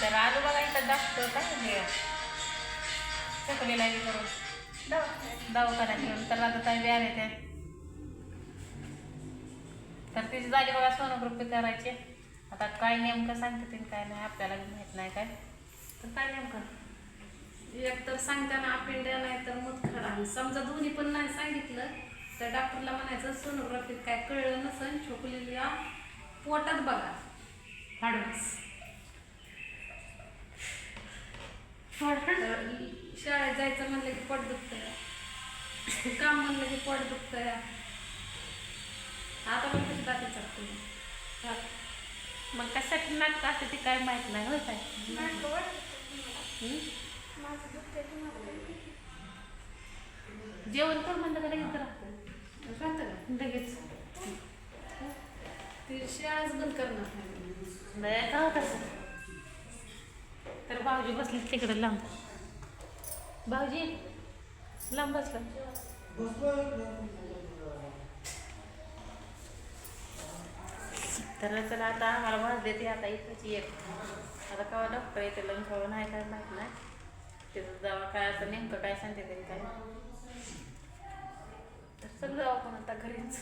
तर आलू बघा इथं जास्त काय हे चकलेला हे करून. दवाखान्यात घेऊन तर आता काय व्यार येते. तर तिची झाली बघा सोनोग्रुपी करायची. आता काय नेमकं सांगते ते काय नाही आपल्याला माहीत माहीत नाही काय. तर काय नेमकं? एक तर सांगताना अपेंड्या नाही तर मत खराब समजा दोन्ही पण नाही सांगितलं तर डॉक्टरला म्हणायचं सोनोग्राफीत काय कळलं नसेल छोकलीला पोटात बघा. हाडूस तर शाळेत जायचं म्हणलं की पोट दुखतंय. काम म्हणलं की पोट दुखतंय. आता पण कशी दाखल चालते मग कशासाठी नाटकं असते ते काय माहीत नाही होय काय हं? जेवण कर म्हणलं का लगेच राहतं लगेच. ती शाळाच बंद करणार नाही. नाही का कसं तर भाऊजी बसले तिकडे लांब. भाऊजी लांब बसला. तर चला आता आम्हाला भाज देते आता इथंची एक आता केव्हा डॉक्टर येते लग्न कवा नाही काय माहीत नाही तिथं जावा काय असं नेमकं काय सांगते त्यांनी काय. तर सगळं जाऊ आपण आता घरीच.